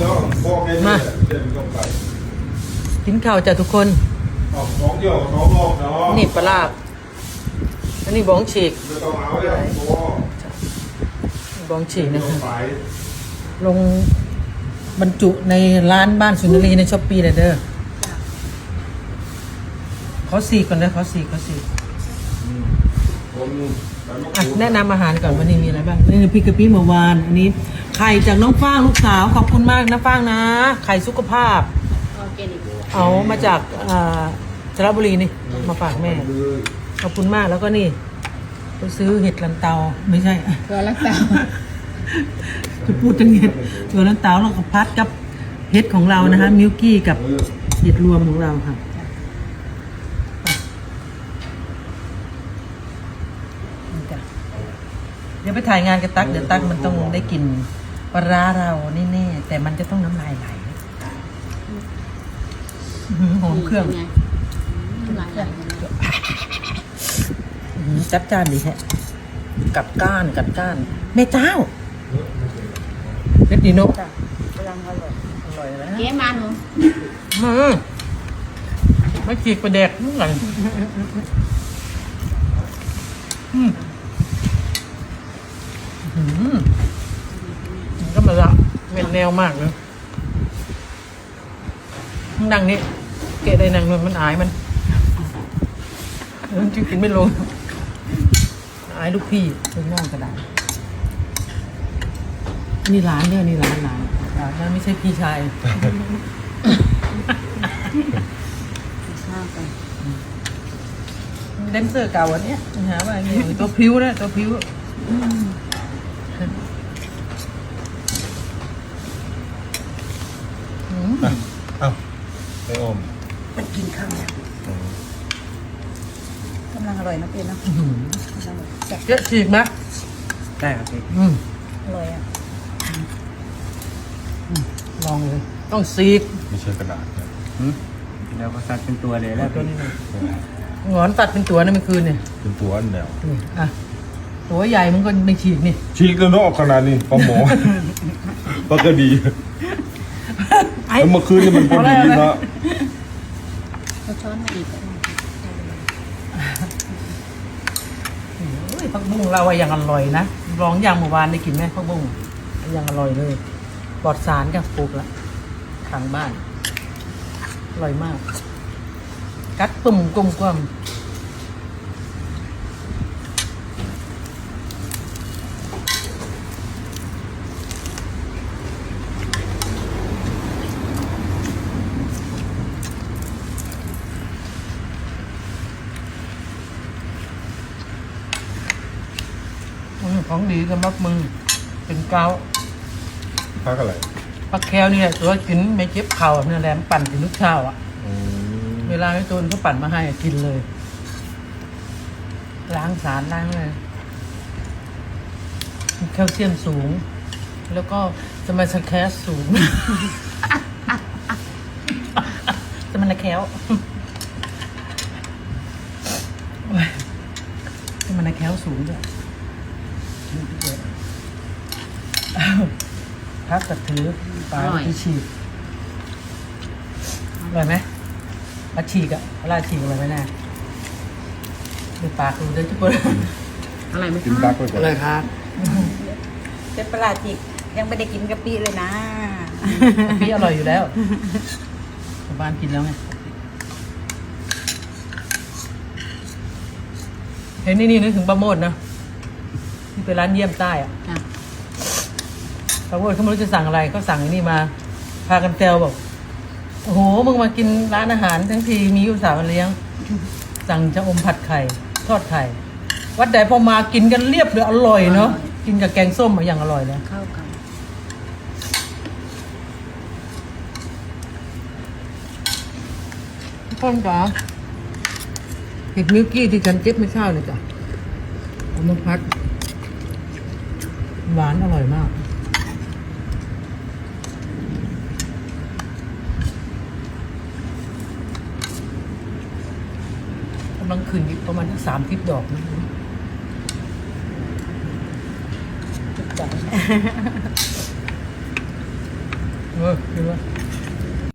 เนาะบอกแค่นี้เดี๋ยวมันต้องไปกินข้าวจ้ะทุกคนออกสองเดียวสองรอบเนาะนี่ปลาร้าอันนี้บ้องฉีกไม่ต้องเอาเลยเพราะว่าบ้องฉีกไม่นะต้อคะงไปลงบรรจุในร้านบ้านสุนทรีในช้อปปี้เลยเด้อขอสี่ก่อนนะขอสี่ขอสี่คนไปมะอะกรูดแนะนำอาหารก่อนวันนี้มีอะไรบ้างนี่พริกกะปิเมื่อวาน อันนี้ ไข่จากน้องฟ้างลูกสาวขอบคุณมากนะฟ้างนะ ไข่สุขภาพ ออร์แกนิกเอามาจากอ่าสระบุรีนี่ มาฝากแม่เลยขอบคุณมากแล้วก็นี่ไปซื้อเห็ดลันเตาไม่ใช่ ตัวลักตาจะพูดถึงเห็ดตัวลันเตาเราก็พัดกับเห็ดของเรานะคะ มิลกี้กับเออเห็ดรวมของเราค่ะ นี่จ้ะเดี๋ยวไปถ่ายงานกับตั๊กเดี๋ยวตั๊กมันต้องได้กลิ่น ปลาร้าเราแน่ๆแต่มันจะต้องน้ำลายไหลอื้อหือหอมเครื่องไงหลายอย่างอื้อหือจัดจ้านดีแฮะกัดก้านกัดก้านแม่เจ้าเล็ดดีนกจ้ะกำลังอร่อยอร่อยนะเก๊มาหนูมาไม่จีกประเด็กนู่นไงอืมอื้อหือมันก็มาละเป็น แนวมากเลยนั่งนี่เกะได้นั่งมันมันอายมันมันจะกินไม่ลง อายลูกพี่ลูกน้องกระดาษนี่ร้านเนี่ยนี่ร้านร้านร้านนั่นไม่ใช่พี่ชายข้าวกันเดนเซอร์เก่าอันเนี้ยหาว่าอย่างนี้ตัวพิ้วนะตัวพิ้วอืม เอ้า ไม่อมมันกินข้าวเนี่ยกำลังอร่อยนะเป็นนะอื้อหือกำลังแซ่บเยอะฉีกนะได้ครับพี่อืมอร่อยอะลองเลย ต้องซีกไม่ใช่กระดาษนะหืมแล้วก็ซัดเป็นตัวเลยแล้วตัวพี่นี้นะหงอนตัดเป็นตัวนะเมื่อคืนเนี่ยเป็นตัวอันเดียวนี่อะตัวใหญ่มันก็ไม่ฉีกนี่ชีกแล้วเนาะขนาดนี้ปลาหมอปลากระดีไอ้ แล้วเมื่อคืนนี่มันพอดีเนาะเอาช้อนมาอีกก็ได้โอ้ยผักบุ้งเราอะยังอร่อยนะลองอย่างเมื่อวานได้กินไหมผักบุ้งยังอร่อยเลยปลอดสารกับปลูกละทางบ้านอร่อยมาก กัดตุ่มกลมกลม อืมของดีสำหรับมึงเป็นเกาพักอะไรปักแคลนี่แหละตัวกินไม่เจ็บเข่าเนี่ยแหละมันปั่นกินทุกเช้าอะ อืมเวลาให้ตูนเขาปั่นมาให้กินเลย ล้างสารล้างเลยมีแคลเซียมสูง แล้วก็สมาสแคสสูง สมาแคลโอ้ยสมาแคลสูงด้วยอ้าว พักกระถือปลาที่ฉีดอร่อยไหมปลาฉีกอะปลาฉีกอร่อยไหมน่ะดูปากดูด้วยทุกคนอะไรไหมกินดักไปก่อนเลยครับเป็นปลาจิกยังไม่ได้กินกะปิเลยนะ พี่อร่อยอยู่แล้วชาวบ้านกินแล้วไงเห็นนี่นี่นึกถึงปลาโมดนะที่ไปร้านเยี่ยมใต้อะอะ ปลาโมดเขาไม่รู้จะสั่งอะไรเขาสั่งไอ้นี่มา พากันเตลบอกโอ้โหมึงมากินร้านอาหารทั้งทีมีอุตสาห์มาเลี้ยง สั่งจะอมผัดไข่ ทอดไข่ วัดใดพอมากินกันเรียบเลยอร่อยเนาะกินกับแกงส้มอะอย่างอร่อยเลยเข้ากันพ่อนจ๋าเห็ดมิลกี้ที่ฉันเจ็บไม่เช้าเลยจ้ะเอามาพัด หวานอร่อยมากกำลัง คืนอีกประมาณสามทิพดอกนะจุดจ่ายเออคือว่า